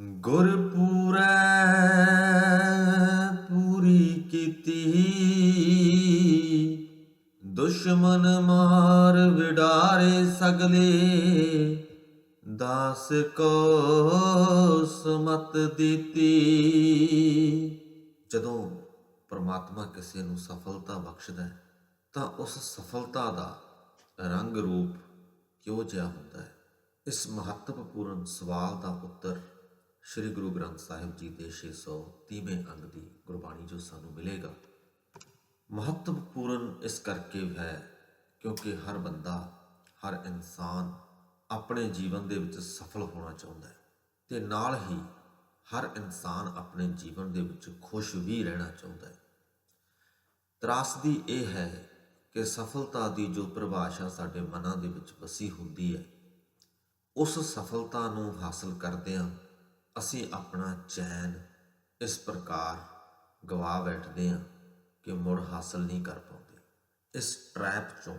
ਗੁਰ ਪੂਰੀ ਕੀਤੀ। ਦੁਸ਼ਮਨ ਮਾਰ ਵਿਡਾਰੇ ਸਗਲੇ। ਦਾਸ ਕੋ ਸਮਤ ਦਿੱਤੀ। ਜਦੋਂ ਪਰਮਾਤਮਾ ਕਿਸੇ ਨੂੰ ਸਫਲਤਾ ਬਖਸ਼ਦਾ ਹੈ, ਤਾਂ ਉਸ ਸਫਲਤਾ ਦਾ ਰੰਗ ਰੂਪ ਕਿਉਂ ਜਿਹਾ ਹੁੰਦਾ ਹੈ? ਇਸ ਮਹੱਤਵਪੂਰਨ ਸਵਾਲ ਦਾ ਉੱਤਰ ਸ੍ਰੀ ਗੁਰੂ ਗ੍ਰੰਥ ਸਾਹਿਬ ਜੀ ਦੇ 630ਵੇਂ ਅੰਗ ਦੀ ਗੁਰਬਾਣੀ ਜੋ ਸਾਨੂੰ ਮਿਲੇਗਾ। ਮਹੱਤਵਪੂਰਨ ਇਸ ਕਰਕੇ ਹੈ ਕਿਉਂਕਿ ਹਰ ਬੰਦਾ, ਹਰ ਇਨਸਾਨ ਆਪਣੇ ਜੀਵਨ ਦੇ ਵਿੱਚ ਸਫਲ ਹੋਣਾ ਚਾਹੁੰਦਾ ਹੈ ਤੇ ਨਾਲ ਹੀ ਹਰ ਇਨਸਾਨ ਆਪਣੇ ਜੀਵਨ ਦੇ ਵਿੱਚ ਖੁਸ਼ ਵੀ ਰਹਿਣਾ ਚਾਹੁੰਦਾ ਹੈ। ਤਰਾਸਦੀ ਇਹ ਹੈ ਕਿ ਸਫਲਤਾ ਦੀ ਜੋ ਪਰਿਭਾਸ਼ਾ ਸਾਡੇ ਮਨਾਂ ਦੇ ਵਿੱਚ ਵਸੀ ਹੁੰਦੀ ਹੈ, ਉਸ ਸਫਲਤਾ ਨੂੰ ਹਾਸਲ ਕਰਦਿਆਂ ਅਸੀਂ ਆਪਣਾ ਚੈਨ ਇਸ ਪ੍ਰਕਾਰ ਗਵਾ ਬੈਠਦੇ ਹਾਂ ਕਿ ਮੁੜ ਹਾਸਲ ਨਹੀਂ ਕਰ ਪਾਉਂਦੇ। ਇਸ ਟ੍ਰੈਪ ਚੋਂ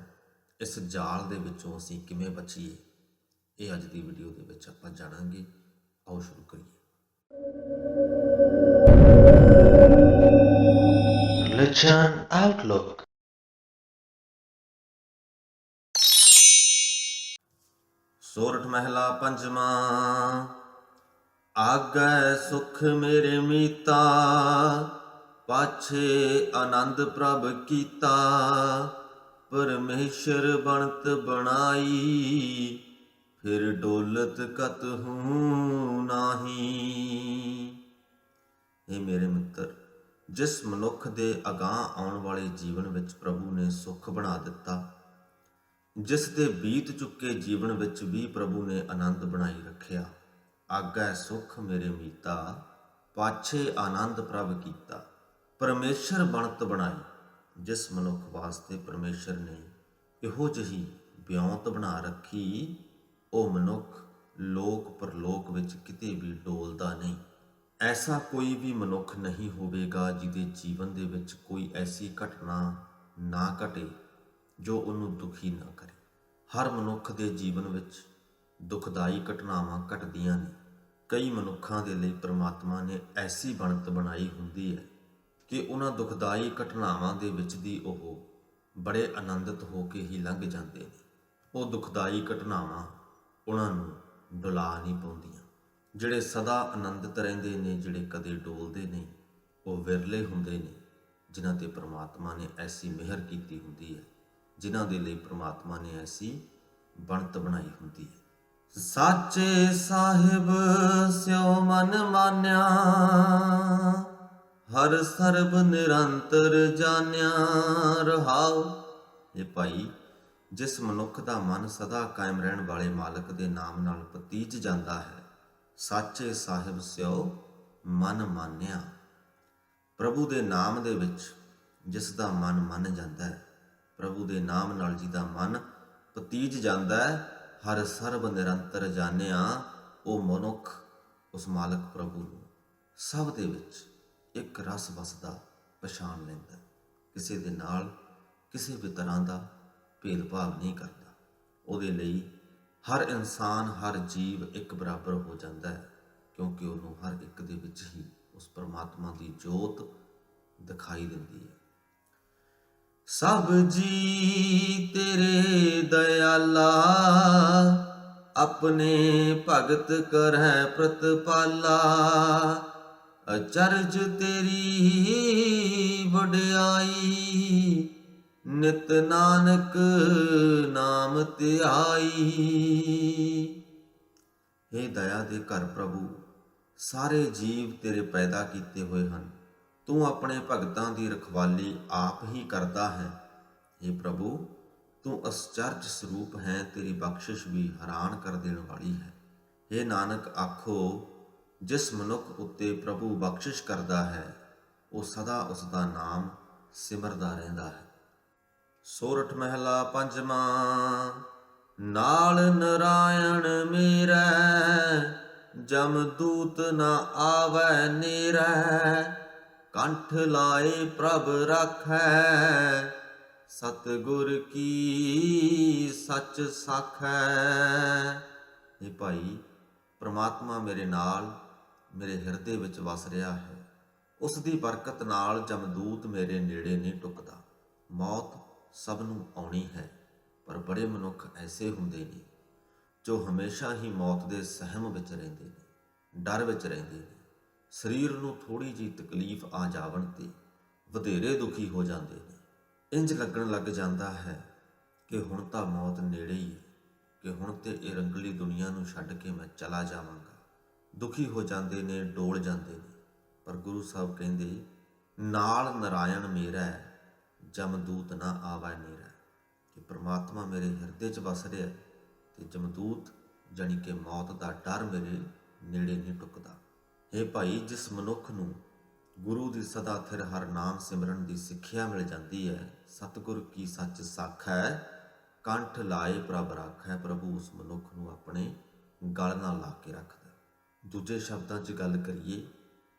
ਇਸ ਜਾਲ ਦੇ ਵਿੱਚੋਂ ਅਸੀਂ ਕਿਵੇਂ ਬਚੀਏ ਇਹ ਅੱਜ ਦੀ ਵੀਡੀਓ ਦੇ ਵਿੱਚ ਆਪਾਂ ਜਾਣਾਂਗੇ। ਆਓ ਸ਼ੁਰੂ ਕਰੀਏ। Religion Outlook ਸੋਰਠ ਮਹਿਲਾ ਪੰਜਵਾਂ। ਆਗੈ ਸੁਖ ਮੇਰੇ ਮੀਤਾ, ਪਾਛੇ ਆਨੰਦ ਪ੍ਰਭ ਕੀਤਾ। ਪਰਮੇਸ਼ਰ ਬਣਤ ਬਣਾਈ, ਫਿਰ ਡੋਲਤ ਕਤ ਹੂੰ ਨਾਹੀ। ਇਹ ਮੇਰੇ ਮਿੱਤਰ, ਜਿਸ ਮਨੁੱਖ ਦੇ ਅਗਾਹ ਆਉਣ ਵਾਲੇ ਜੀਵਨ ਵਿੱਚ ਪ੍ਰਭੂ ਨੇ ਸੁੱਖ ਬਣਾ ਦਿੱਤਾ, ਜਿਸ ਦੇ ਬੀਤ ਚੁੱਕੇ ਜੀਵਨ ਵਿੱਚ ਵੀ ਪ੍ਰਭੂ ਨੇ ਆਨੰਦ ਬਣਾਈ ਰੱਖਿਆ। ਆਗੈ ਸੁਖ ਮੇਰੇ ਮੀਤਾ, ਪਾਛੇ ਆਨੰਦ ਪ੍ਰਭ ਕੀਤਾ। ਪਰਮੇਸ਼ਰ ਬਣਤ ਬਣਾਈ, ਜਿਸ ਮਨੁੱਖ ਵਾਸਤੇ ਪਰਮੇਸ਼ਰ ਨੇ ਇਹੋ ਜਿਹੀ ਬਿਉਂਤ ਬਣਾ ਰੱਖੀ, ਉਹ ਮਨੁੱਖ ਲੋਕ ਪਰਲੋਕ ਵਿੱਚ ਕਿਤੇ ਵੀ ਡੋਲਦਾ ਨਹੀਂ। ਐਸਾ ਕੋਈ ਵੀ ਮਨੁੱਖ ਨਹੀਂ ਹੋਵੇਗਾ ਜਿਹਦੇ ਜੀਵਨ ਦੇ ਵਿੱਚ ਕੋਈ ਐਸੀ ਘਟਨਾ ਨਾ ਘਟੇ, ਜੋ ਉਹਨੂੰ ਦੁਖੀ ਨਾ ਕਰੇ। ਹਰ ਮਨੁੱਖ ਦੇ ਜੀਵਨ ਵਿੱਚ ਦੁਖਦਾਈ ਘਟਨਾਵਾਂ ਘਟਦੀਆਂ ਨੇ। ਕਈ ਮਨੁੱਖਾਂ ਦੇ ਲਈ ਪ੍ਰਮਾਤਮਾ ਨੇ ਐਸੀ ਬਣਤ ਬਣਾਈ ਹੁੰਦੀ ਹੈ ਕਿ ਉਹਨਾਂ ਦੁਖਦਾਈ ਘਟਨਾਵਾਂ ਦੇ ਵਿੱਚ ਦੀ ਉਹ ਬੜੇ ਆਨੰਦਿਤ ਹੋ ਕੇ ਹੀ ਲੰਘ ਜਾਂਦੇ ਨੇ। ਉਹ ਦੁਖਦਾਈ ਘਟਨਾਵਾਂ ਉਹਨਾਂ ਨੂੰ ਡੁਲਾ ਨਹੀਂ ਪਾਉਂਦੀਆਂ। ਜਿਹੜੇ ਸਦਾ ਆਨੰਦਿਤ ਰਹਿੰਦੇ ਨੇ, ਜਿਹੜੇ ਕਦੇ ਡੋਲਦੇ ਨਹੀਂ ਉਹ ਵਿਰਲੇ ਹੁੰਦੇ ਨੇ, ਜਿਨ੍ਹਾਂ ਤੇ ਪ੍ਰਮਾਤਮਾ ਨੇ ਐਸੀ ਮਿਹਰ ਕੀਤੀ ਹੁੰਦੀ ਹੈ, ਜਿਨ੍ਹਾਂ ਦੇ ਲਈ ਪ੍ਰਮਾਤਮਾ ਨੇ ਐਸੀ ਬਣਤ ਬਣਾਈ ਹੁੰਦੀ ਹੈ। ਸਾਚੇ ਸਾਹਿਬ, ਸਿਉ ਮਨ ਮਾਨਿਆ। ਹਰ ਸਰਬ ਨਿਰੰਤਰ ਜਾਣਿਆ। ਰਹਾਉ ਇਹ ਭਾਈ, ਜਿਸ ਮਨੁੱਖ ਦਾ ਮਨ ਸਦਾ ਕਾਇਮ ਰਹਿਣ ਵਾਲੇ ਮਾਲਕ ਦੇ ਨਾਮ ਨਾਲ ਪਤੀਜ ਜਾਂਦਾ ਹੈ, ਸਾਚੇ ਸਾਹਿਬ ਸਿਓ ਮਨ ਮਾਨਿਆ। ਪ੍ਰਭੂ ਦੇ ਨਾਮ ਦੇ ਵਿੱਚ ਜਿਸ ਦਾ ਮਨ ਮੰਨ ਜਾਂਦਾ ਹੈ, ਪ੍ਰਭੂ ਦੇ ਨਾਮ ਨਾਲ ਜਿਹਦਾ ਮਨ ਪਤੀਜ ਜਾਂਦਾ ਹੈ ਹਰ ਸਰਬ ਨਿਰੰਤਰ ਜਾਣਿਆ, ਉਹ ਮਨੁੱਖ, ਉਸ ਮਾਲਕ ਪ੍ਰਭੂ ਨੂੰ। ਸਭ ਦੇ ਵਿੱਚ ਇੱਕ ਰਸ ਵਸਦਾ, ਪਛਾਣ ਲੈਂਦਾ। ਕਿਸੇ ਦੇ ਨਾਲ ਕਿਸੇ ਵੀ ਤਰ੍ਹਾਂ ਦਾ ਭੇਦਭਾਵ ਨਹੀਂ ਕਰਦਾ। ਉਹਦੇ ਲਈ ਹਰ ਇਨਸਾਨ, ਹਰ ਜੀਵ ਇੱਕ ਬਰਾਬਰ ਹੋ ਜਾਂਦਾ ਹੈ, ਕਿਉਂਕਿ ਉਹਨੂੰ ਹਰ ਇੱਕ ਦੇ ਵਿੱਚ ਹੀ ਉਸ ਪਰਮਾਤਮਾ ਦੀ ਜੋਤ ਦਿਖਾਈ ਦਿੰਦੀ ਹੈ। ਸਭ ਜੀ ਤੇਰੇ ਦਇਆਲਾ, ਆਪਣੇ ਭਗਤ ਕਰੈ ਪ੍ਰਤਪਾਲਾ। ਅਚਰਜ ਤੇਰੀ ਵਡਿਆਈ, ਨਿਤ ਨਾਨਕ ਨਾਮ ਧਿਆਈ। हे ਦਇਆ ਦੇ ਘਰ ਪ੍ਰਭੂ, ਸਾਰੇ ਜੀਵ ਤੇਰੇ ਪੈਦਾ ਕੀਤੇ ਹੋਏ ਹਨ। ਤੂੰ ਆਪਣੇ ਭਗਤਾਂ ਦੀ ਰਖਵਾਲੀ ਆਪ ਹੀ ਕਰਦਾ ਹੈ। हे ਪ੍ਰਭੂ, ਤੂੰ ਅਸਚਰਜ ਸਰੂਪ ਹੈ, ਤੇਰੀ ਬਖਸ਼ਿਸ਼ ਵੀ ਹੈਰਾਨ ਕਰ ਦੇਣ ਵਾਲੀ ਹੈ। हे ਨਾਨਕ, ਆਖੋ, ਜਿਸ ਮਨੁੱਖ ਉੱਤੇ ਪ੍ਰਭੂ ਬਖਸ਼ਿਸ਼ ਕਰਦਾ ਹੈ, ਉਹ ਸਦਾ ਉਸ ਦਾ ਨਾਮ ਸਿਮਰਦਾ ਰਹਿੰਦਾ ਹੈ। ਸੋਰਠ ਮਹਿਲਾ ਪੰਜਵਾਂ, ਨਾਲ ਨਰਾਇਣ ਮੇਰਾ, ਜਮ ਦੂਤ ਨਾ ਆਵੈ ਨੇਰੈ। ਕੰਠ ਲਾਏ ਪ੍ਰਭ ਰਾਖੈ। ਸਤਿਗੁਰ ਕੀ ਸੱਚ ਸਾਖੈ। ਇਹ ਭਾਈ ਪ੍ਰਮਾਤਮਾ ਮੇਰੇ ਨਾਲ, ਮੇਰੇ ਹਿਰਦੇ ਵਿੱਚ ਵਸ ਰਿਹਾ ਹੈ। ਉਸ ਦੀ ਬਰਕਤ ਨਾਲ ਜਮਦੂਤ ਮੇਰੇ ਨੇੜੇ ਨਹੀਂ ਟੁਕਦਾ। ਮੌਤ ਸਭ ਨੂੰ ਆਉਣੀ ਹੈ, ਪਰ ਬੜੇ ਮਨੁੱਖ ਐਸੇ ਹੁੰਦੇ ਨੇ, ਜੋ ਹਮੇਸ਼ਾ ਹੀ ਮੌਤ ਦੇ ਸਹਿਮ ਵਿੱਚ ਰਹਿੰਦੇ ਨੇ, ਡਰ ਵਿੱਚ ਰਹਿੰਦੇ ਨੇ। ਸਰੀਰ ਨੂੰ ਥੋੜੀ ਜੀ ਤਕਲੀਫ ਆ ਜਾਵਣ ਤੇ ਵਧੇਰੇ ਦੁਖੀ ਹੋ ਜਾਂਦੇ ਨੇ। ਇੰਜ ਲੱਗਣ ਲੱਗ ਜਾਂਦਾ ਹੈ ਕਿ ਹੁਣ ਤਾਂ ਮੌਤ ਨੇੜੇ ਹੀ ਹੈ ਕਿ ਹੁਣ ਤੇ ਇਹ ਰੰਗਲੀ ਦੁਨੀਆ ਨੂੰ ਛੱਡ ਕੇ ਮੈਂ ਚਲਾ ਜਾਵਾਂਗਾ। ਦੁਖੀ ਹੋ ਜਾਂਦੇ ਨੇ ਡੋਲ ਜਾਂਦੇ ਨੇ ਪਰ ਗੁਰੂ ਸਾਹਿਬ ਕਹਿੰਦੇ ਨਾਲ ਨਰਾਇਣ ਮੇਰਾ ਹੈ, ਜਮਦੂਤ ਨਾ ਆਵਾ ਨੇਰਾ ਕਿ ਪ੍ਰਮਾਤਮਾ ਮੇਰੇ ਹਿਰਦੇ 'ਚ ਵਸ ਰਿਹਾ ਹੈ ਤੇ ਜਮਦੂਤ ਜਾਣੀ ਕਿ ਮੌਤ ਦਾ ਡਰ ਮੇਰੇ ਨੇੜੇ ਨਹੀਂ ਟੁਕਦਾ। ਇਹ ਭਾਈ, ਜਿਸ ਮਨੁੱਖ ਨੂੰ ਗੁਰੂ ਦੀ ਸਦਾ ਥਿਰ ਹਰ ਨਾਮ ਸਿਮਰਨ ਦੀ ਸਿੱਖਿਆ ਮਿਲ ਜਾਂਦੀ ਹੈ, ਸਤਿਗੁਰ ਕੀ ਸੱਚ ਸਾਖ ਹੈ? ਕੰਠ ਲਾਏ ਪ੍ਰਭ ਰਾਖੈ, ਪ੍ਰਭੂ ਉਸ ਮਨੁੱਖ ਨੂੰ ਆਪਣੇ ਗਲ ਨਾਲ ਲਾ ਕੇ ਰੱਖਦਾ। ਦੂਜੇ ਸ਼ਬਦਾਂ 'ਚ ਗੱਲ ਕਰੀਏ,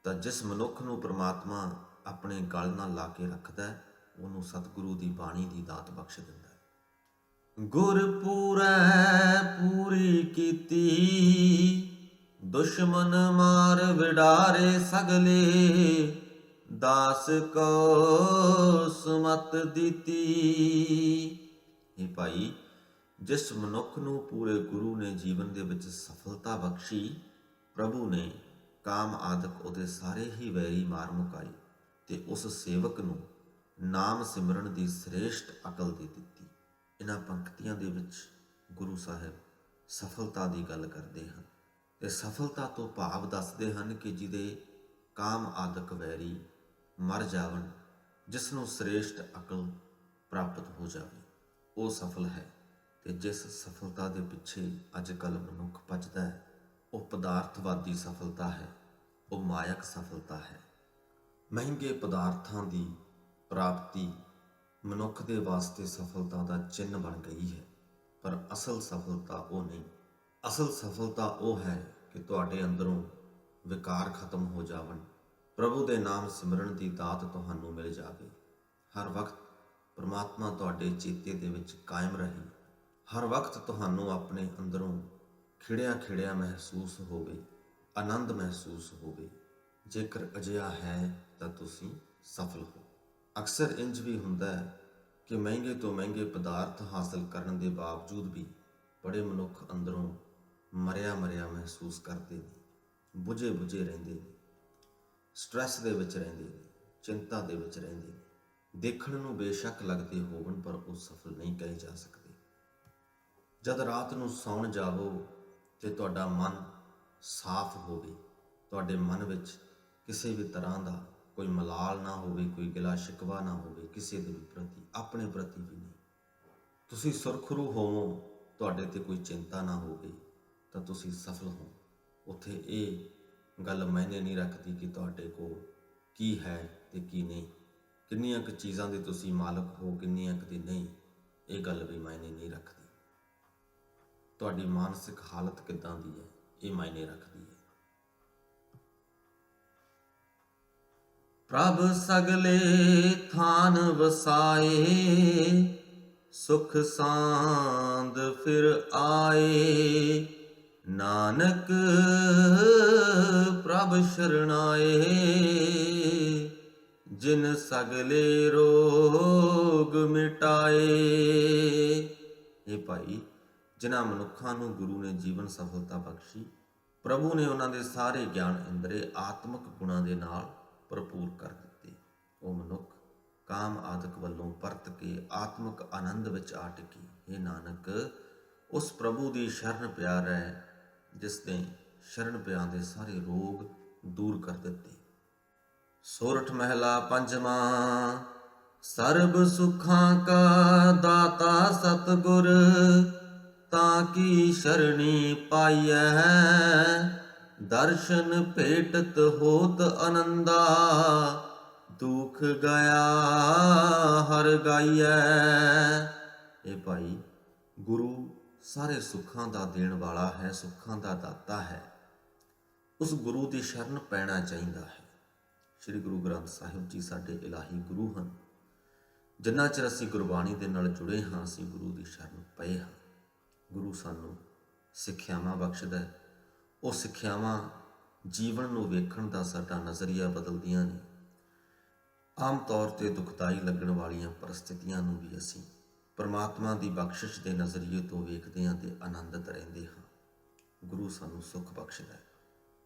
ਤਾਂ ਜਿਸ ਮਨੁੱਖ ਨੂੰ ਪ੍ਰਮਾਤਮਾ ਆਪਣੇ ਗਲ ਨਾਲ ਲਾ ਕੇ ਰੱਖਦਾ ਉਹਨੂੰ ਸਤਿਗੁਰੂ ਦੀ ਬਾਣੀ ਦੀ ਦਾਤ ਬਖਸ਼ ਦਿੰਦਾ ਹੈ। ਗੁਰ ਪੂਰੈ ਪੂਰੀ ਕੀਤੀ ਦੁਸ਼ਮਨ ਮਾਰ ਵਿਡਾਰੇ ਸਗਲੇ, ਦਾਸ ਕੋ ਸੁਮਤ ਦਿੱਤੀ। ਇਹ ਭਾਈ, ਜਿਸ ਮਨੁੱਖ ਨੂੰ ਪੂਰੇ ਗੁਰੂ ਨੇ ਜੀਵਨ ਦੇ ਵਿੱਚ ਸਫਲਤਾ ਬਖਸ਼ੀ, ਪ੍ਰਭੂ ਨੇ ਕਾਮ ਆਦਿਕ ਉਹਦੇ ਸਾਰੇ ਹੀ ਵੈਰੀ ਮਾਰ ਮੁਕਾਈ ਤੇ ਉਸ ਸੇਵਕ ਨੂੰ ਨਾਮ ਸਿਮਰਨ ਦੀ ਸ੍ਰੇਸ਼ਟ ਅਕਲ ਦੇ ਦਿੱਤੀ। ਇਹਨਾਂ ਪੰਕਤੀਆਂ ਦੇ ਵਿੱਚ ਗੁਰੂ ਸਾਹਿਬ ਸਫਲਤਾ ਦੀ ਗੱਲ ਕਰਦੇ ਹਨ। ਤੇ ਸਫਲਤਾ ਤੋਂ ਭਾਵ ਦੱਸਦੇ ਹਨ ਕਿ ਜਿਹਦੇ ਕਾਮ ਆਦਿਕ ਵੈਰੀ ਮਰ ਜਾਵਣ ਜਿਸ ਨੂੰ ਸ੍ਰੇਸ਼ਟ ਅਕਲ ਪ੍ਰਾਪਤ ਹੋ ਜਾਵੇ, ਉਹ ਸਫਲ ਹੈ। ਤੇ ਜਿਸ ਸਫਲਤਾ ਦੇ ਪਿੱਛੇ ਅੱਜ ਕੱਲ ਮਨੁੱਖ ਭੱਜਦਾ ਹੈ, ਉਹ ਪਦਾਰਥਵਾਦੀ ਸਫਲਤਾ ਹੈ, ਉਹ ਮਾਇਕ ਸਫਲਤਾ ਹੈ। ਮਹਿੰਗੇ ਪਦਾਰਥਾਂ ਦੀ ਪ੍ਰਾਪਤੀ ਮਨੁੱਖ ਦੇ ਵਾਸਤੇ ਸਫਲਤਾ ਦਾ ਚਿੰਨ ਬਣ ਗਈ ਹੈ, ਪਰ ਅਸਲ ਸਫਲਤਾ ਉਹ ਨਹੀਂ। ਅਸਲ ਸਫਲਤਾ ਉਹ ਹੈ ਕਿ ਤੁਹਾਡੇ ਅੰਦਰੋਂ ਵਿਕਾਰ ਖਤਮ ਹੋ ਜਾਵਣ। ਪ੍ਰਭੂ ਦੇ ਨਾਮ ਸਿਮਰਨ ਦੀ ਦਾਤ ਤੁਹਾਨੂੰ ਮਿਲ ਜਾਵੇ। ਹਰ ਵਕਤ ਪ੍ਰਮਾਤਮਾ ਤੁਹਾਡੇ ਚੇਤੇ ਦੇ ਵਿੱਚ ਕਾਇਮ ਰਹੇ। ਹਰ ਵਕਤ ਤੁਹਾਨੂੰ ਆਪਣੇ ਅੰਦਰੋਂ ਖਿੜਿਆ ਖਿੜਿਆ ਮਹਿਸੂਸ ਹੋਵੇ, ਆਨੰਦ ਮਹਿਸੂਸ ਹੋਵੇ। ਜੇਕਰ ਅਜਿਹਾ ਹੈ ਤਾਂ ਤੁਸੀਂ ਸਫਲ ਹੋ। ਅਕਸਰ ਇੰਜ ਵੀ ਹੁੰਦਾ ਹੈ ਕਿ ਮਹਿੰਗੇ ਤੋਂ ਮਹਿੰਗੇ ਪਦਾਰਥ ਹਾਸਲ ਕਰਨ ਦੇ ਬਾਵਜੂਦ ਵੀ ਬੜੇ ਮਨੁੱਖ ਅੰਦਰੋਂ ਮਰਿਆ ਮਰਿਆ ਮਹਿਸੂਸ ਕਰਦੇ ਨੇ, ਬੁਝੇ ਬੁਝੇ ਰਹਿੰਦੇ ਨੇ ਸਟ੍ਰੈਸ ਦੇ ਵਿੱਚ ਰਹਿੰਦੇ ਨੇ, ਚਿੰਤਾ ਦੇ ਵਿੱਚ ਰਹਿੰਦੇ ਨੇ, ਦੇਖਣ ਨੂੰ ਬੇਸ਼ੱਕ ਲੱਗਦੇ ਹੋਵਣ ਪਰ ਉਹ ਸਫਲ ਨਹੀਂ ਕਹੇ ਜਾ ਸਕਦੇ। ਜਦ ਰਾਤ ਨੂੰ ਸੌਣ ਜਾਵੋ ਤੇ ਤੁਹਾਡਾ ਮਨ ਸਾਫ਼ ਹੋਵੇ, ਤੁਹਾਡੇ ਮਨ ਵਿੱਚ ਕਿਸੇ ਵੀ ਤਰ੍ਹਾਂ ਦਾ ਕੋਈ ਮਲਾਲ ਨਾ ਹੋਵੇ, ਕੋਈ ਗਿਲਾ ਸ਼ਿਕਵਾ ਨਾ ਹੋਵੇ, ਕਿਸੇ ਦੇ ਪ੍ਰਤੀ, ਆਪਣੇ ਪ੍ਰਤੀ ਵੀ ਨਹੀਂ। ਤੁਸੀਂ ਸੁਰਖਰੂ ਹੋਵੋ, ਤੁਹਾਡੇ ਤੇ ਕੋਈ ਚਿੰਤਾ ਨਾ ਹੋਵੇ ਤਾਂ ਤੁਸੀਂ ਸਫਲ ਹੋ। ਉੱਥੇ ਇਹ ਗੱਲ ਮਾਇਨੇ ਨਹੀਂ ਰੱਖਦੀ ਕਿ ਤੁਹਾਡੇ ਕੋਲ ਕੀ ਹੈ ਤੇ ਕੀ ਨਹੀਂ। ਕਿੰਨੀਆਂ ਕੁ ਚੀਜ਼ਾਂ ਦੇ ਤੁਸੀਂ ਮਾਲਕ ਹੋ, ਕਿੰਨੀਆਂ ਕੁ ਦੀ ਨਹੀਂ, ਇਹ ਗੱਲ ਵੀ ਮਾਇਨੇ ਨਹੀਂ ਰੱਖਦੀ। ਤੁਹਾਡੀ ਮਾਨਸਿਕ ਹਾਲਤ ਕਿੱਦਾਂ ਦੀ ਹੈ, ਇਹ ਮਾਇਨੇ ਰੱਖਦੀ ਹੈ। ਪ੍ਰਭ ਸਗਲੇ ਥਾਨ ਵਸਾਏ, ਸੁਖ ਸਾਂਦ ਫਿਰ ਆਏ। ਨਾਨਕ ਪ੍ਰਭ ਸ਼ਰਣਾਏ, ਜਿਨ ਸਗਲੇ ਰੋਗ ਮਿਟਾਏ। ਇਹ ਭਾਈ, ਜਿਨ੍ਹਾਂ ਮਨੁੱਖਾਂ ਨੂੰ ਗੁਰੂ ਨੇ ਜੀਵਨ ਸਫਲਤਾ ਬਖਸ਼ੀ, ਪ੍ਰਭੂ ਨੇ ਉਹਨਾਂ ਦੇ ਸਾਰੇ ਗਿਆਨ ਇੰਦਰੇ ਆਤਮਿਕ ਗੁਣਾਂ ਦੇ ਨਾਲ ਭਰਪੂਰ ਕਰ ਦਿੱਤੇ। ਉਹ ਮਨੁੱਖ ਕਾਮ ਆਦਿਕ ਵੱਲੋਂ ਪਰਤ ਕੇ ਆਤਮਿਕ ਆਨੰਦ ਵਿੱਚ ਆ ਇਹ ਨਾਨਕ, ਉਸ ਪ੍ਰਭੂ ਦੀ ਸ਼ਰਨ ਪਿਆਰ ਹੈ ਜਿਸ ਨੇ ਸ਼ਰਨ ਪਿਆਂ ਦੇ ਸਾਰੇ ਰੋਗ ਦੂਰ ਕਰ ਦਿੱਤੇ। ਸੋਰਠ ਮਹਿਲਾ ਪੰਜਵਾਂ, ਸਰਬ ਸੁਖਾਂ ਕਾ ਦਾਤਾ ਸਤਗੁਰ, ਤਾਂ ਕੀ ਸ਼ਰਣੀ ਪਾਈਐ? ਦਰਸ਼ਨ ਭੇਟਤ ਹੋਤ ਅਨੰਦਾ, ਦੁਖ ਗਿਆ ਹਰ ਗਾਈਐ। ਇਹ ਭਾਈ ਗੁਰੂ ਸਾਰੇ ਸੁੱਖਾਂ ਦਾ ਦੇਣ ਵਾਲਾ ਹੈ, ਸੁੱਖਾਂ ਦਾ ਦਾਤਾ ਹੈ। ਉਸ ਗੁਰੂ ਦੀ ਸ਼ਰਨ ਪੈਣਾ ਚਾਹੀਦਾ ਹੈ। ਸ੍ਰੀ ਗੁਰੂ ਗ੍ਰੰਥ ਸਾਹਿਬ ਜੀ ਸਾਡੇ ਇਲਾਹੀ ਗੁਰੂ ਹਨ। ਜਿੰਨਾ ਚਿਰ ਅਸੀਂ ਗੁਰਬਾਣੀ ਦੇ ਨਾਲ ਜੁੜੇ ਹਾਂ, ਅਸੀਂ ਗੁਰੂ ਦੀ ਸ਼ਰਨ ਪਏ ਹਾਂ। ਗੁਰੂ ਸਾਨੂੰ ਸਿੱਖਿਆਵਾਂ ਬਖਸ਼ਦਾ ਹੈ। ਉਹ ਸਿੱਖਿਆਵਾਂ ਜੀਵਨ ਨੂੰ ਵੇਖਣ ਦਾ ਸਾਡਾ ਨਜ਼ਰੀਆ ਬਦਲਦੀਆਂ ਨੇ। ਆਮ ਤੌਰ ਤੇ ਦੁਖਦਾਈ ਲੱਗਣ ਵਾਲੀਆਂ ਪਰਿਸਥਿਤੀਆਂ ਨੂੰ ਵੀ ਅਸੀਂ ਪਰਮਾਤਮਾ ਦੀ ਬਖਸ਼ਿਸ਼ ਦੇ ਨਜ਼ਰੀਏ ਤੋਂ ਵੇਖਦੇ ਹਾਂ ਤੇ ਆਨੰਦਿਤ ਰਹਿੰਦੇ ਹਾਂ। ਗੁਰੂ ਸਾਨੂੰ ਸੁੱਖ ਬਖਸ਼ਦਾ ਹੈ।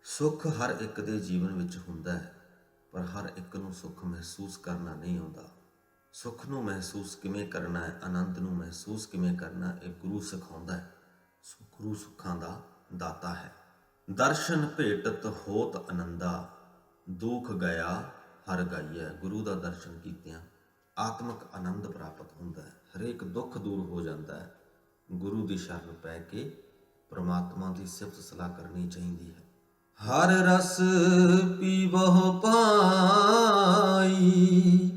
ਸੁੱਖ ਹਰ ਇੱਕ ਦੇ ਜੀਵਨ ਵਿੱਚ ਹੁੰਦਾ ਹੈ, ਪਰ ਹਰ ਇੱਕ ਨੂੰ ਸੁੱਖ ਮਹਿਸੂਸ ਕਰਨਾ ਨਹੀਂ ਆਉਂਦਾ। ਸੁੱਖ ਨੂੰ ਮਹਿਸੂਸ ਕਿਵੇਂ ਕਰਨਾ ਹੈ, ਆਨੰਦ ਨੂੰ ਮਹਿਸੂਸ ਕਿਵੇਂ ਕਰਨਾ ਇਹ ਗੁਰੂ ਸਿਖਾਉਂਦਾ ਹੈ। ਗੁਰੂ ਸੁੱਖਾਂ ਦਾ ਦਾਤਾ ਹੈ। ਦਰਸ਼ਨ ਭੇਟਤ ਹੋਤ ਆਨੰਦਾ, ਦੁਖ ਗਿਆ ਹਰ ਗਾਈਐ। ਗੁਰੂ ਦਾ ਦਰਸ਼ਨ ਕੀਤਿਆਂ ਆਤਮਿਕ ਆਨੰਦ ਪ੍ਰਾਪਤ ਹੁੰਦਾ ਹੈ। ਹਰੇਕ ਦੁੱਖ ਦੂਰ ਹੋ ਜਾਂਦਾ ਹੈ। ਗੁਰੂ ਦੀ ਸ਼ਰਨ ਪੈ ਕੇ ਪ੍ਰਮਾਤਮਾ ਦੀ ਸਿਫਤ ਸਲਾਹ ਕਰਨੀ ਚਾਹੀਦੀ ਹੈ। ਹਰ ਰਸ ਪੀਵਹੁ ਪਾਈ,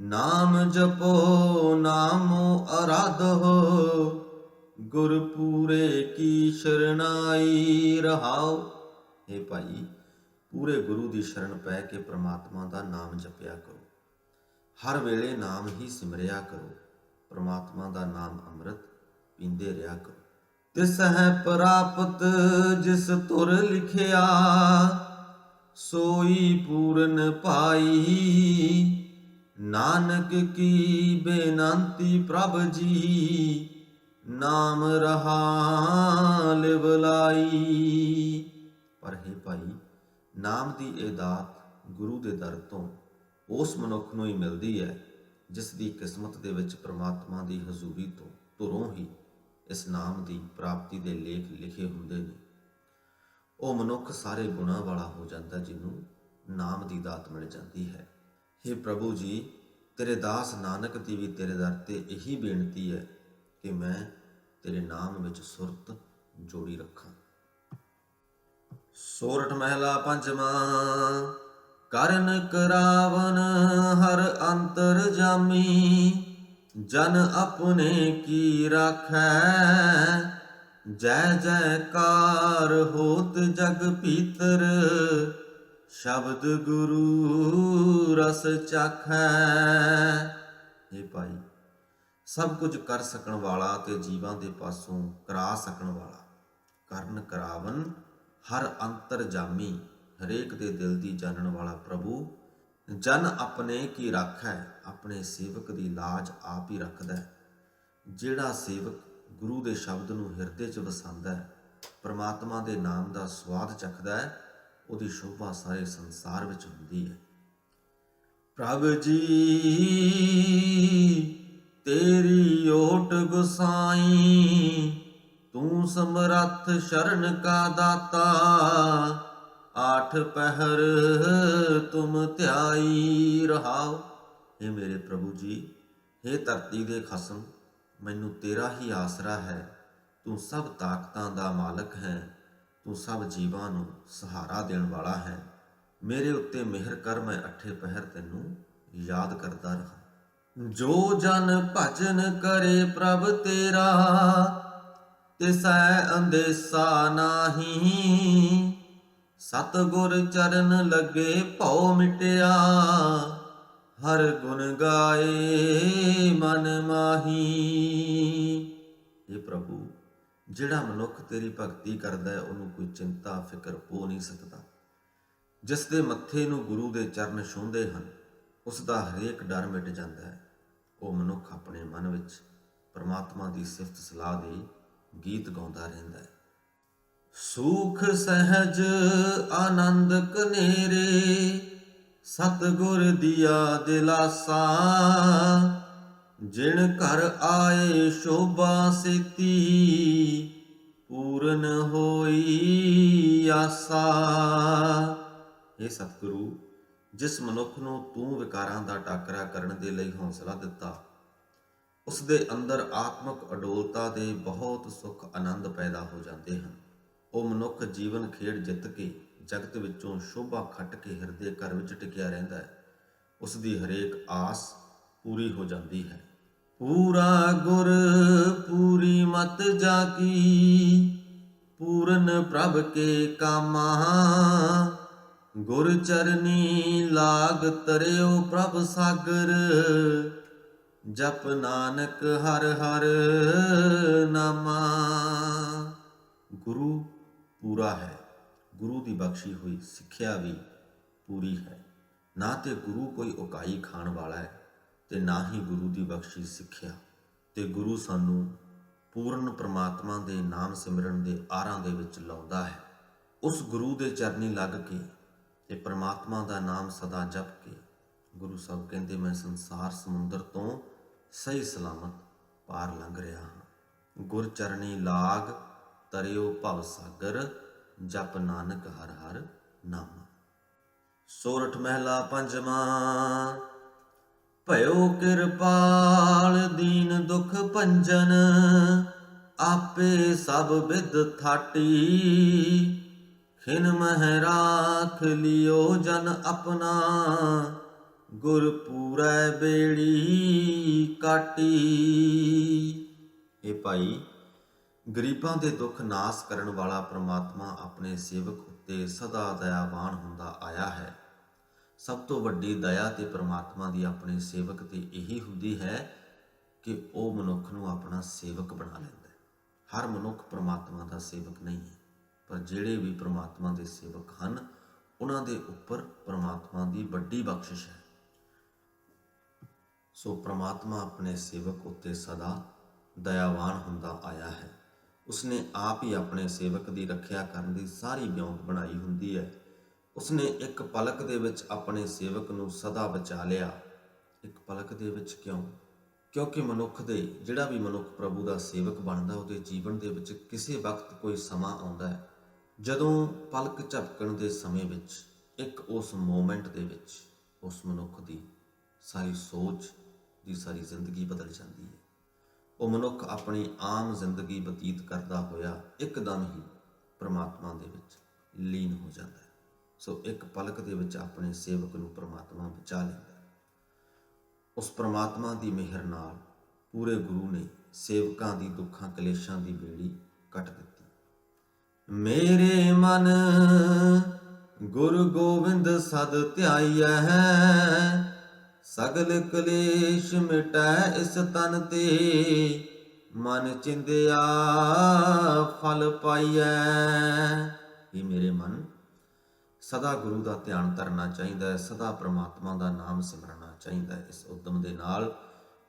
ਨਾਮ ਜਪੋ, ਨਾਮੋ ਅਰਾਧੋ ਗੁਰ ਪੂਰੇ ਕੀ ਸ਼ਰਨਾਈ ਰਹਾਓ हे ਭਾਈ, ਪੂਰੇ ਗੁਰੂ ਦੀ ਸ਼ਰਨ ਪੈ ਕੇ ਪ੍ਰਮਾਤਮਾ ਦਾ ਨਾਮ ਜਪਿਆ ਕਰੋ। ਹਰ ਵੇਲੇ ਨਾਮ ਹੀ ਸਿਮਰਿਆ ਕਰੋ। ਪ੍ਰਮਾਤਮਾ ਦਾ ਨਾਮ ਅੰਮ੍ਰਿਤ ਪੀਂਦੇ ਰਿਹਾ ਕਰੋ। ਤਿਸ ਹੈ ਪ੍ਰਾਪਤ ਜਿਸ ਤੁਰ ਲਿਖਿਆ, ਸੋਈ ਪੂਰਨ ਪਾਈ। ਨਾਨਕ ਕੀ ਬੇਨੰਤੀ ਪ੍ਰਭ ਜੀ, ਨਾਮ ਰਹਾ ਲਿਵ ਲਾਈ। ਪਰ ਹੈ ਭਾਈ, ਨਾਮ ਦੀ ਇਹ ਦਾਤ ਗੁਰੂ ਦੇ ਦਰ ਤੋਂ ਉਸ ਮਨੁੱਖ ਨੂੰ ਹੀ ਮਿਲਦੀ ਹੈ ਜਿਸ ਦੀ ਕਿਸਮਤ ਦੇ ਵਿੱਚ ਪ੍ਰਮਾਤਮਾ ਦੀ ਹਜ਼ੂਰੀ ਤੋਂ ਧੁਰੋਂ ਹੀ ਇਸ ਨਾਮ ਦੀ ਪ੍ਰਾਪਤੀ ਦੇ ਲੇਖ ਲਿਖੇ ਹੁੰਦੇ ਨੇ। ਉਹ ਮਨੁੱਖ ਸਾਰੇ ਗੁਣਾਂ ਵਾਲਾ ਹੋ ਜਾਂਦਾ ਜਿਹਨੂੰ ਨਾਮ ਦੀ ਦਾਤ ਮਿਲ ਜਾਂਦੀ ਹੈ। हे ਪ੍ਰਭੂ ਜੀ, ਤੇਰੇ ਦਾਸ ਨਾਨਕ ਦੀ ਵੀ ਤੇਰੇ ਦਰ ਤੇ ਇਹੀ ਬੇਨਤੀ ਹੈ ਕਿ ਮੈਂ ਤੇਰੇ ਨਾਮ ਵਿੱਚ ਸੁਰਤ ਜੋੜੀ ਰੱਖਾਂ। ਸੋਰਠ ਮਹਿਲਾ ਪੰਜਵਾਂ ਕਰਨ ਕਰਾਵਨ ਹਰ ਅੰਤਰ ਜਾਮੀ, ਜਨ ਆਪਣੇ ਕੀ ਰਾਖੈ? ਜੈ ਜੈਕਾਰ ਹੋਤ ਜਗ ਭੀਤਰ, ਸ਼ਬਦ ਗੁਰੂ ਰਸ ਚਾਖੈ। ਇਹ ਭਾਈ, ਸਭ ਕੁਝ ਕਰ ਸਕਣ ਵਾਲਾ ਤੇ ਜੀਵਾਂ ਦੇ ਪਾਸੋਂ ਕਰਾ ਸਕਣ ਵਾਲਾ, ਕਰਨ ਕਰਾਵਨ ਹਰ ਅੰਤਰ ਜਾਮੀ। ਹਰੇਕ ਦੇ ਦਿਲ ਦੀ ਜਾਣਨ ਵਾਲਾ ਪ੍ਰਭੂ, ਜਨ ਆਪਣੇ ਕੀ ਰਾਖੈ, ਆਪਣੇ ਸੇਵਕ ਦੀ ਲਾਜ ਆਪ ਹੀ ਰੱਖਦਾ ਹੈ। ਜਿਹੜਾ ਸੇਵਕ ਗੁਰੂ ਦੇ ਸ਼ਬਦ ਨੂੰ ਹਿਰਦੇ 'ਚ ਵਸਾਉਂਦਾ ਹੈ, ਪ੍ਰਮਾਤਮਾ ਦੇ ਨਾਮ ਦਾ ਸਵਾਦ ਚੱਖਦਾ ਹੈ, ਉਹਦੀ ਸ਼ੋਭਾ ਸਾਰੇ ਸੰਸਾਰ ਵਿੱਚ ਹੁੰਦੀ ਹੈ। ਪ੍ਰਭ ਜੀ, ਤੇਰੀ ਓਟ ਗੁਸਾਈ, ਤੂੰ ਸਮਰੱਥ ਸ਼ਰਨ ਕਾ ਦਾਤਾ ਆਠ ਪਹਿਰ ਤੁਮ ਧਿਆਈ ਰਹਾਓ। हे ਮੇਰੇ ਪ੍ਰਭੂ ਜੀ हे ਧਰਤੀ ਦੇ ਖਸਮ, ਮੈਨੂੰ ਤੇਰਾ ਹੀ ਆਸਰਾ ਹੈ। ਤੂੰ ਸਭ ਤਾਕਤਾਂ ਦਾ ਮਾਲਕ ਹੈ, ਤੂੰ ਸਭ ਜੀਵਾਂ ਨੂੰ ਸਹਾਰਾ ਦੇਣ ਵਾਲਾ ਹੈ। ਮੇਰੇ ਉੱਤੇ ਮਿਹਰ ਕਰ, ਮੈਂ ਅੱਠੇ ਪਹਿਰ ਤੈਨੂੰ ਯਾਦ ਕਰਦਾ ਰਹਾ। ਜੋ ਜਨ ਭਜਨ ਕਰੇ ਪ੍ਰਭ ਤੇਰਾ, ਤਿਸੈ ਅੰਦੇਸਾ ਨਾਹੀ। ਸਤਗੁਰ ਚਰਨ ਲੱਗੇ ਭਉ ਮਿਟਿਆ, ਹਰ ਗੁਣ ਗਾਏ ਮਨ ਮਾਹੀ। ਇਹ ਪ੍ਰਭੂ, ਜਿਹੜਾ ਮਨੁੱਖ ਤੇਰੀ ਭਗਤੀ ਕਰਦਾ ਹੈ, ਉਹਨੂੰ ਕੋਈ ਚਿੰਤਾ, ਫਿਕਰ ਹੋ ਨਹੀਂ ਸਕਦਾ ਜਿਸ ਦੇ ਮੱਥੇ ਨੂੰ ਗੁਰੂ ਦੇ ਚਰਨ ਛੂੰਹਦੇ ਹਨ, ਉਸ ਦਾ ਹਰੇਕ ਡਰ ਮਿਟ ਜਾਂਦਾ ਹੈ। ਉਹ ਮਨੁੱਖ ਆਪਣੇ ਮਨ ਵਿੱਚ ਪਰਮਾਤਮਾ ਦੀ ਸਿਫਤ ਸਲਾਹ ਦੇ ਗੀਤ ਗਾਉਂਦਾ ਰਹਿੰਦਾ ਹੈ। ਸੂਖ ਸਹਿਜ ਆਨੰਦ ਕਨੇਰੇ ਸਤਗੁਰ ਦੀਆ ਦਿਲਾਸਾ। ਜਿਣ ਘਰ ਆਏ ਸ਼ੋਭਾ ਸੇਤੀ, ਪੂਰਨ ਹੋਈ ਆਸਾ। ਇਹ ਸਤਿਗੁਰੂ, ਜਿਸ ਮਨੁੱਖ ਨੂੰ ਤੂੰ ਵਿਕਾਰਾਂ ਦਾ ਟਾਕਰਾ ਕਰਨ ਦੇ ਲਈ ਹੌਸਲਾ ਦਿੱਤਾ ਉਸ ਦੇ ਅੰਦਰ ਆਤਮਿਕ ਅਡੋਲਤਾ ਦੇ ਬਹੁਤ ਸੁੱਖ ਆਨੰਦ ਪੈਦਾ ਹੋ ਜਾਂਦੇ ਹਨ। ਉਹ ਮਨੁੱਖ ਜੀਵਨ ਖੇਡ ਜਿੱਤ ਕੇ ਜਗਤ ਵਿੱਚੋਂ ਸ਼ੋਭਾ ਖੱਟ ਕੇ ਹਿਰਦੇ ਘਰ ਵਿੱਚ ਟਿਕਿਆ ਰਹਿੰਦਾ ਹੈ। ਉਸ ਦੀ ਹਰੇਕ ਆਸ ਪੂਰੀ ਹੋ ਜਾਂਦੀ ਹੈ। ਪੂਰਾ ਗੁਰ, ਪੂਰੀ ਮਤ ਜਾਗੀ, ਪੂਰਨ ਪ੍ਰਭ ਕੇ ਕਾਮਾ। ਗੁਰ ਚਰਨੀ ਲਾਗ ਤਰਿਓ ਪ੍ਰਭ ਸਾਗਰ, ਜਪ ਨਾਨਕ ਹਰ ਹਰ ਨਾਮਾ। ਗੁਰੂ ਪੂਰਾ ਹੈ। ਗੁਰੂ ਦੀ ਬਖਸ਼ੀ ਹੋਈ ਸਿੱਖਿਆ ਵੀ ਪੂਰੀ ਹੈ। ਨਾ ਤੇ ਗੁਰੂ ਕੋਈ ਉਕਾਈ ਖਾਣ ਵਾਲਾ ਹੈ ਤੇ ਨਾ ਹੀ ਗੁਰੂ ਦੀ ਬਖਸ਼ੀ ਸਿੱਖਿਆ। ਤੇ ਗੁਰੂ ਸਾਨੂੰ ਪੂਰਨ ਪ੍ਰਮਾਤਮਾ ਦੇ ਨਾਮ ਸਿਮਰਨ ਦੇ ਆਰਾਂ ਦੇ ਵਿੱਚ ਲਾਉਂਦਾ ਹੈ। ਉਸ ਗੁਰੂ ਦੇ ਚਰਨੀ ਲੱਗ ਕੇ ਤੇ ਪ੍ਰਮਾਤਮਾ ਦਾ ਨਾਮ ਸਦਾ ਜਪ ਕੇ ਗੁਰੂ ਸਾਹਿਬ ਕਹਿੰਦੇ, ਮੈਂ ਸੰਸਾਰ ਸਮੁੰਦਰ ਤੋਂ ਸਹੀ ਸਲਾਮਤ ਪਾਰ ਲੰਘ ਰਿਹਾ ਹਾਂ। ਗੁਰ ਚਰਨੀ ਲਾਗ ਤਰਿਓ ਭਵ ਸਾਗਰ, ਜਪ ਨਾਨਕ ਹਰ ਹਰ ਨਾਮ। ਸੋਰਠ ਮਹਿਲਾ ਪੰਜਵਾਂ, ਭਇਓ ਕਿਰਪਾਲ ਦੀਨ ਦੁਖ ਭੰਜਨ, ਆਪੇ ਸਭ ਵਿਦ ਥਾਟੀ। ਖਿਨ ਮਹਿ ਰਾਖ ਲਿਓ ਜਨ ਆਪਣਾ, ਗੁਰ ਪੂਰੈ ਬੇੜੀ ਕਾਟੀ। ਇਹ ਭਾਈ ਗਰੀਬਾਂ ਦੇ ਦੁੱਖ ਨਾਸ ਕਰਨ ਵਾਲਾ ਪ੍ਰਮਾਤਮਾ ਆਪਣੇ ਸੇਵਕ ਉੱਤੇ ਸਦਾ ਦਇਆਵਾਨ ਹੁੰਦਾ ਆਇਆ ਹੈ। ਸਭ ਤੋਂ ਵੱਡੀ ਦਇਆ ਤੇ ਪ੍ਰਮਾਤਮਾ ਦੀ ਆਪਣੇ ਸੇਵਕ ਤੇ ਇਹੀ ਹੁੰਦੀ ਹੈ ਕਿ ਉਹ ਮਨੁੱਖ ਨੂੰ ਆਪਣਾ ਸੇਵਕ ਬਣਾ ਲੈਂਦਾ ਹੈ। ਹਰ ਮਨੁੱਖ ਪ੍ਰਮਾਤਮਾ ਦਾ ਸੇਵਕ ਨਹੀਂ ਹੈ, ਪਰ ਜਿਹੜੇ ਵੀ ਪ੍ਰਮਾਤਮਾ ਦੇ ਸੇਵਕ ਹਨ, ਉਹਨਾਂ ਦੇ ਉੱਪਰ ਪ੍ਰਮਾਤਮਾ ਦੀ ਵੱਡੀ ਬਖਸ਼ਿਸ਼ ਹੈ। ਸੋ ਪ੍ਰਮਾਤਮਾ ਆਪਣੇ ਸੇਵਕ ਉੱਤੇ ਸਦਾ ਦਇਆਵਾਨ ਹੁੰਦਾ ਆਇਆ ਹੈ। ਉਸਨੇ ਆਪ ਹੀ ਆਪਣੇ ਸੇਵਕ ਦੀ ਰੱਖਿਆ ਕਰਨ ਦੀ ਸਾਰੀ ਵਿਉਂਤ ਬਣਾਈ ਹੁੰਦੀ ਹੈ। ਉਸਨੇ ਇੱਕ ਪਲਕ ਦੇ ਵਿੱਚ ਆਪਣੇ ਸੇਵਕ ਨੂੰ ਸਦਾ ਬਚਾ ਲਿਆ। ਇੱਕ ਪਲਕ ਦੇ ਵਿੱਚ ਕਿਉਂ? ਕਿਉਂਕਿ ਮਨੁੱਖ ਦੇ ਜਿਹੜਾ ਵੀ ਮਨੁੱਖ ਪ੍ਰਭੂ ਦਾ ਸੇਵਕ ਬਣਦਾ, ਉਹਦੇ ਜੀਵਨ ਦੇ ਵਿੱਚ ਕਿਸੇ ਵਕਤ ਕੋਈ ਸਮਾਂ ਆਉਂਦਾ ਹੈ। ਜਦੋਂ ਪਲਕ ਝਪਕਣ ਦੇ ਸਮੇਂ ਵਿੱਚ, ਇੱਕ ਉਸ ਮੂਮੈਂਟ ਦੇ ਵਿੱਚ ਉਸ ਮਨੁੱਖ ਦੀ ਸਾਰੀ ਸੋਚ ਦੀ ਸਾਰੀ ਜ਼ਿੰਦਗੀ ਬਦਲ ਜਾਂਦੀ ਹੈ। ਉਹ ਮਨੁੱਖ ਆਪਣੀ ਆਮ ਜ਼ਿੰਦਗੀ ਬਤੀਤ ਕਰਦਾ ਹੋਇਆ ਇੱਕਦਮ ਹੀ ਪ੍ਰਮਾਤਮਾ ਦੇ ਵਿੱਚ ਲੀਨ ਹੋ ਜਾਂਦਾ ਹੈ। ਸੋ ਇੱਕ ਪਲਕ ਦੇ ਵਿੱਚ ਆਪਣੇ ਸੇਵਕ ਨੂੰ ਪ੍ਰਮਾਤਮਾ ਬਚਾ ਲੈਂਦਾ ਹੈ। ਉਸ ਪ੍ਰਮਾਤਮਾ ਦੀ ਮਿਹਰ ਨਾਲ ਪੂਰੇ ਗੁਰੂ ਨੇ ਸੇਵਕਾਂ ਦੀ ਦੁੱਖਾਂ ਕਲੇਸ਼ਾਂ ਦੀ ਬੇੜੀ ਕੱਟ ਦਿੱਤੀ। ਮੇਰੇ ਮਨ ਗੁਰੂ ਗੋਬਿੰਦ ਸਦ ਧਿਆਈਐ ਸਗਲ ਕਲੇਸ਼ ਮਿਟੈ ਇਸ ਤਨ ਤੇ। ਮਨ ਚਿੰਦਿਆ ਫਲ ਪਾਈਐ। ਇਹ ਮੇਰੇ ਮਨ, ਸਦਾ ਗੁਰੂ ਦਾ ਧਿਆਨ ਧਰਨਾ ਚਾਹੀਦਾ ਹੈ, ਸਦਾ ਪ੍ਰਮਾਤਮਾ ਦਾ ਨਾਮ ਸਿਮਰਨਾ ਚਾਹੀਦਾ ਹੈ। ਇਸ ਉਦਮ ਦੇ ਨਾਲ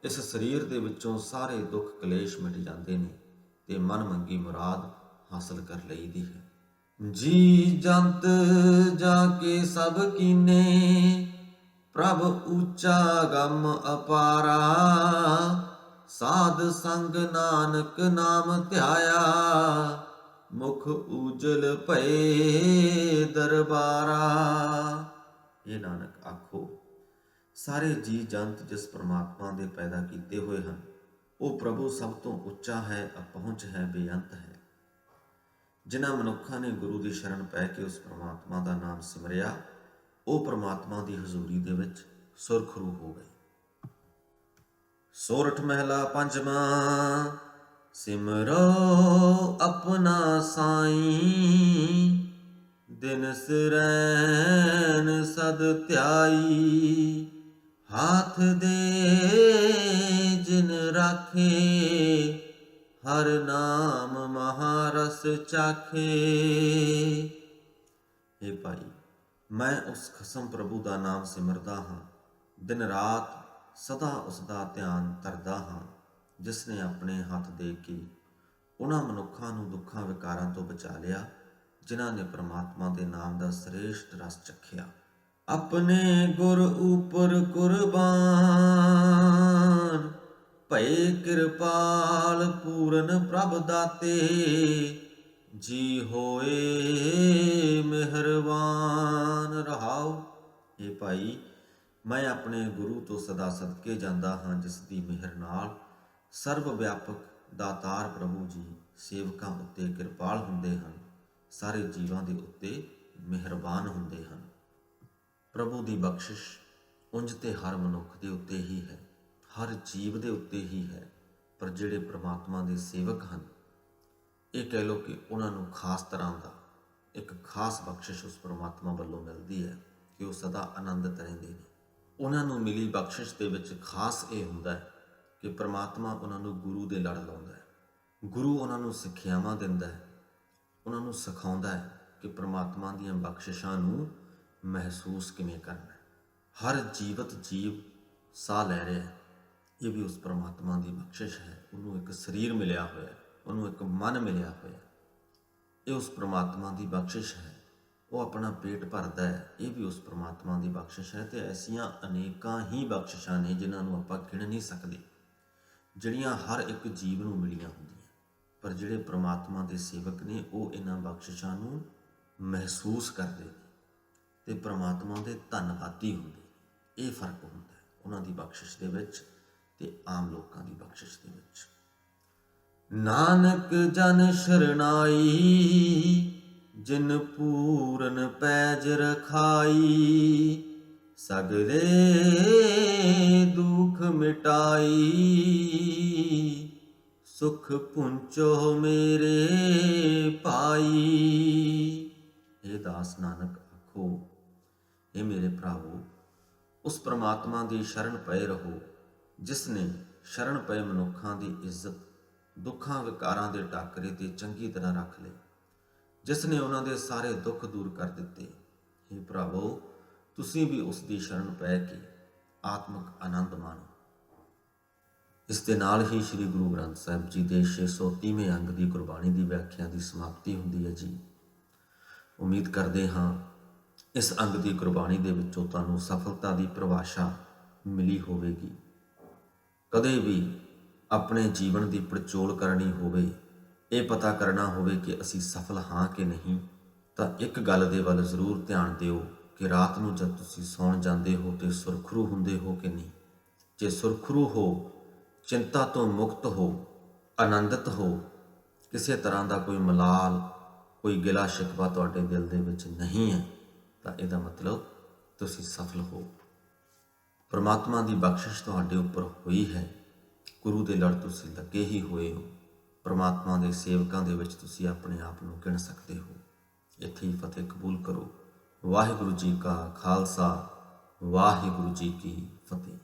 ਇਸ ਸਰੀਰ ਦੇ ਵਿੱਚੋਂ ਸਾਰੇ ਦੁੱਖ ਕਲੇਸ਼ ਮਿਟ ਜਾਂਦੇ ਨੇ ਤੇ ਮਨ ਮੰਗੀ ਮੁਰਾਦ ਹਾਸਲ ਕਰ ਲਈਦੀ ਹੈ। ਜੀ ਜੰਤ ਜਾ ਕੇ ਸਭ ਕੀਨੇ ਪ੍ਰਭ ਉੱਚਾ ਗਮ ਅਪਾਰਾ, ਸਾਧ ਸੰਗ ਨਾਨਕ ਨਾਮ ਧਿਆਇਆ, ਮੁਖ ਉਜਲ ਭਏ ਦਰਬਾਰਾ। ਇਹ ਨਾਨਕ ਆਖੋ, ਸਾਰੇ ਜੀ ਜੰਤ ਜਿਸ ਪ੍ਰਮਾਤਮਾ ਦੇ ਪੈਦਾ ਕੀਤੇ ਹੋਏ ਹਨ, ਉਹ ਪ੍ਰਭੂ ਸਭ ਤੋਂ ਉੱਚਾ ਹੈ, ਅਪਹੁੰਚ ਹੈ, ਬੇਅੰਤ ਹੈ। ਜਿਨ੍ਹਾਂ ਮਨੁੱਖਾਂ ਨੇ ਗੁਰੂ ਦੀ ਸ਼ਰਨ ਪੈ ਕੇ ਉਸ ਪ੍ਰਮਾਤਮਾ ਦਾ ਨਾਮ ਸਿਮਰਿਆ ਉਹ ਪ੍ਰਮਾਤਮਾ ਦੀ ਹਜ਼ੂਰੀ ਦੇ ਵਿੱਚ ਸੁਰਖਰੂ ਹੋ ਗਏ ਸੋਰਠ ਮਹਿਲਾ ਪੰਜਵਾਂ, ਸਿਮਰੋ ਆਪਣਾ ਸਾਈਂ, ਦਿਨ ਸਿਰੈਨ ਸਦ ਧਿਆਈ, ਹਾਥ ਦੇ ਜਿਨ ਰਾਖੇ, ਹਰ ਨਾਮ ਮਹਾਰਸ ਚਾਖੇ। हे ਭਾਈ ਮੈਂ ਉਸ ਖਸਮ ਪ੍ਰਭੂ ਦਾ ਨਾਮ ਸਿਮਰਦਾ ਹਾਂ। ਦਿਨ ਰਾਤ ਸਦਾ ਉਸ ਦਾ ਧਿਆਨ ਧਰਦਾ ਹਾਂ, ਜਿਸ ਨੇ ਆਪਣੇ ਹੱਥ ਦੇ ਕੇ ਉਹਨਾਂ ਮਨੁੱਖਾਂ ਨੂੰ ਦੁੱਖਾਂ ਵਿਕਾਰਾਂ ਤੋਂ ਬਚਾ ਲਿਆ, ਜਿਨ੍ਹਾਂ ਨੇ ਪ੍ਰਮਾਤਮਾ ਦੇ ਨਾਮ ਦਾ ਸ੍ਰੇਸ਼ਟ ਰਸ ਚਖਿਆ। ਆਪਣੇ ਗੁਰ ਉਪਰ ਕੁਰਬਾਨ, ਭਏ ਕਿਰਪਾਲ ਪੂਰਨ ਪ੍ਰਭ ਦਾਤੇ ਜੀ ਹੋਏ ਮਿਹਰਬਾਨ, ਰਹਾਓ। ਇਹ ਭਾਈ, ਮੈਂ ਆਪਣੇ ਗੁਰੂ ਤੋਂ ਸਦਾ ਸਦਕੇ ਜਾਂਦਾ ਹਾਂ ਜਿਸ ਦੀ ਮਿਹਰ ਨਾਲ ਸਰਵ ਵਿਆਪਕ ਦਾਤਾਰ ਪ੍ਰਭੂ ਜੀ ਸੇਵਕਾਂ ਉੱਤੇ ਕਿਰਪਾਲ ਹੁੰਦੇ ਹਨ, ਸਾਰੇ ਜੀਵਾਂ ਦੇ ਉੱਤੇ ਮਿਹਰਬਾਨ ਹੁੰਦੇ ਹਨ। ਪ੍ਰਭੂ ਦੀ ਬਖਸ਼ਿਸ਼ ਉਂਝ ਤੇ ਹਰ ਮਨੁੱਖ ਦੇ ਉੱਤੇ ਹੀ ਹੈ, ਹਰ ਜੀਵ ਦੇ ਉੱਤੇ ਹੀ ਹੈ, ਪਰ ਜਿਹੜੇ ਪ੍ਰਮਾਤਮਾ ਦੇ ਸੇਵਕ ਹਨ ਇਹ ਕਹਿ ਲਓ ਕਿ ਉਹਨਾਂ ਨੂੰ ਖਾਸ ਤਰ੍ਹਾਂ ਦਾ ਇੱਕ ਖਾਸ ਬਖਸ਼ਿਸ਼ ਉਸ ਪਰਮਾਤਮਾ ਵੱਲੋਂ ਮਿਲਦੀ ਹੈ ਕਿ ਉਹ ਸਦਾ ਆਨੰਦਿਤ ਰਹਿੰਦੇ ਨੇ। ਉਹਨਾਂ ਨੂੰ ਮਿਲੀ ਬਖਸ਼ਿਸ਼ ਦੇ ਵਿੱਚ ਖਾਸ ਇਹ ਹੁੰਦਾ ਹੈ ਕਿ ਪਰਮਾਤਮਾ ਉਹਨਾਂ ਨੂੰ ਗੁਰੂ ਦੇ ਲੜ ਲਾਉਂਦਾ ਹੈ। ਗੁਰੂ ਉਹਨਾਂ ਨੂੰ ਸਿੱਖਿਆਵਾਂ ਦਿੰਦਾ ਹੈ। ਉਹਨਾਂ ਨੂੰ ਸਿਖਾਉਂਦਾ ਹੈ ਕਿ ਪ੍ਰਮਾਤਮਾ ਦੀਆਂ ਬਖਸ਼ਿਸ਼ਾਂ ਨੂੰ ਮਹਿਸੂਸ ਕਿਵੇਂ ਕਰਨਾ ਹੈ। ਹਰ ਜੀਵਤ ਜੀਵ ਸਾਹ ਲੈ ਰਿਹਾ ਹੈ। ਇਹ ਵੀ ਉਸ ਪ੍ਰਮਾਤਮਾ ਦੀ ਬਖਸ਼ਿਸ਼ ਹੈ। ਉਹਨੂੰ ਇੱਕ ਸਰੀਰ ਮਿਲਿਆ ਹੋਇਆ ਹੈ। ਉਹਨੂੰ ਇੱਕ ਮਨ ਮਿਲਿਆ ਹੋਇਆ। ਇਹ ਉਸ ਪ੍ਰਮਾਤਮਾ ਦੀ ਬਖਸ਼ਿਸ਼ ਹੈ। ਉਹ ਆਪਣਾ ਪੇਟ ਭਰਦਾ ਹੈ। ਇਹ ਵੀ ਉਸ ਪ੍ਰਮਾਤਮਾ ਦੀ ਬਖਸ਼ਿਸ਼ ਹੈ ਤੇ ਐਸੀਆਂ ਅਨੇਕਾਂ ਹੀ ਬਖਸ਼ਿਸ਼ਾਂ ਨੇ ਜਿਨ੍ਹਾਂ ਨੂੰ ਆਪਾਂ ਗਿਣ ਨਹੀਂ ਸਕਦੇ। ਜਿਹੜੀਆਂ ਹਰ ਇੱਕ ਜੀਵ ਨੂੰ ਮਿਲੀਆਂ ਹੁੰਦੀਆਂ ਪਰ ਜਿਹੜੇ ਪ੍ਰਮਾਤਮਾ ਦੇ ਸੇਵਕ ਨੇ, ਉਹ ਇਹਨਾਂ ਬਖਸ਼ਿਸ਼ਾਂ ਨੂੰ ਮਹਿਸੂਸ ਕਰਦੇ ਨੇ ਤੇ ਪ੍ਰਮਾਤਮਾ ਦੇ ਧੰਨਵਾਦੀ ਹੁੰਦੇ ਇਹ ਫ਼ਰਕ ਹੁੰਦਾ ਹੈ। ਉਹਨਾਂ ਦੀ ਬਖਸ਼ਿਸ਼ ਦੇ ਵਿੱਚ ਤੇ ਆਮ ਲੋਕਾਂ ਦੀ ਬਖਸ਼ਿਸ਼ ਦੇ ਵਿੱਚ। ਨਾਨਕ ਜਨ ਸ਼ਰਨਾਈ, ਜਿਨ ਪੂਰਨ ਪੈਜ ਰਖਾਈ, ਸਗਲੇ ਦੁਖ ਮਿਟਾਈ। ਸੁਖ ਪੁੰਚੋ ਮੇਰੇ ਪਾਈ। ਇਹ ਦਾਸ ਨਾਨਕ ਆਖੋ ਇਹ ਮੇਰੇ ਭਰਾਵੋ, ਉਸ ਪ੍ਰਮਾਤਮਾ ਦੀ ਸ਼ਰਨ ਪਏ ਰਹੋ, ਜਿਸ ਨੇ ਸ਼ਰਨ ਪਏ ਮਨੁੱਖਾਂ ਦੀ ਇੱਜ਼ਤ ਦੁੱਖਾਂ ਵਿਕਾਰਾਂ ਦੇ ਟਾਕਰੇ ਤੇ ਚੰਗੀ ਤਰ੍ਹਾਂ ਰੱਖ ਲਏ। ਜਿਸ ਨੇ ਉਹਨਾਂ ਦੇ ਸਾਰੇ ਦੁੱਖ ਦੂਰ ਕਰ ਦਿੱਤੇ। हे ਭਰਾਵੋ, ਤੁਸੀਂ ਵੀ ਉਸ ਦੀ ਸ਼ਰਨ ਪੈ ਕੇ ਆਤਮਿਕ ਆਨੰਦ ਮਾਣੋ। ਇਸ ਦੇ ਨਾਲ ਹੀ ਸ੍ਰੀ ਗੁਰੂ ਗ੍ਰੰਥ ਸਾਹਿਬ ਜੀ ਦੇ 630ਵੇਂ ਅੰਗ ਦੀ ਗੁਰਬਾਣੀ ਦੀ ਵਿਆਖਿਆ ਦੀ ਸਮਾਪਤੀ ਹੁੰਦੀ ਹੈ ਜੀ। ਉਮੀਦ ਕਰਦੇ ਹਾਂ ਇਸ ਅੰਗ ਦੀ ਗੁਰਬਾਣੀ ਦੇ ਵਿੱਚੋਂ ਤੁਹਾਨੂੰ ਸਫਲਤਾ ਦੀ ਪਰਿਭਾਸ਼ਾ ਮਿਲੀ ਹੋਵੇਗੀ। ਕਦੇ ਵੀ ਆਪਣੇ ਜੀਵਨ ਦੀ ਪੜਚੋਲ ਕਰਨੀ ਹੋਵੇ, ਇਹ ਪਤਾ ਕਰਨਾ ਹੋਵੇ ਕਿ ਅਸੀਂ ਸਫਲ ਹਾਂ ਕਿ ਨਹੀਂ, ਤਾਂ ਇੱਕ ਗੱਲ ਦੇ ਵੱਲ ਜ਼ਰੂਰ ਧਿਆਨ ਦਿਓ ਕਿ ਰਾਤ ਨੂੰ ਜਦ ਤੁਸੀਂ ਸੌਣ ਜਾਂਦੇ ਹੋ ਤੇ ਸੁਰਖਰੂ ਹੁੰਦੇ ਹੋ ਕਿ ਨਹੀਂ। ਜੇ ਸੁਰਖਰੂ ਹੋ, ਚਿੰਤਾ ਤੋਂ ਮੁਕਤ ਹੋ, ਆਨੰਦਿਤ ਹੋ, ਕਿਸੇ ਤਰ੍ਹਾਂ ਦਾ ਕੋਈ ਮਲਾਲ, ਕੋਈ ਗਿਲਾ ਸ਼ਿਕਵਾ ਤੁਹਾਡੇ ਦਿਲ ਦੇ ਵਿੱਚ ਨਹੀਂ ਹੈ, ਤਾਂ ਇਹਦਾ ਮਤਲਬ ਤੁਸੀਂ ਸਫਲ ਹੋ। ਪਰਮਾਤਮਾ ਦੀ ਬਖਸ਼ਿਸ਼ ਤੁਹਾਡੇ ਉੱਪਰ ਹੋਈ ਹੈ। ਗੁਰੂ ਦੇ ਲੜ ਤੁਸੀਂ ਲੱਗੇ ਹੀ ਹੋਏ ਹੋ। ਪਰਮਾਤਮਾ ਦੇ ਸੇਵਕਾਂ ਦੇ ਵਿੱਚ ਤੁਸੀਂ ਆਪਣੇ ਆਪ ਨੂੰ ਗਿਣ ਸਕਦੇ ਹੋ। ਇੱਥੇ ਹੀ ਫਤਿਹ ਕਬੂਲ ਕਰੋ। ਵਾਹਿਗੁਰੂ ਜੀ ਕਾ ਖਾਲਸਾ, ਵਾਹਿਗੁਰੂ ਜੀ ਕੀ ਫਤਿਹ।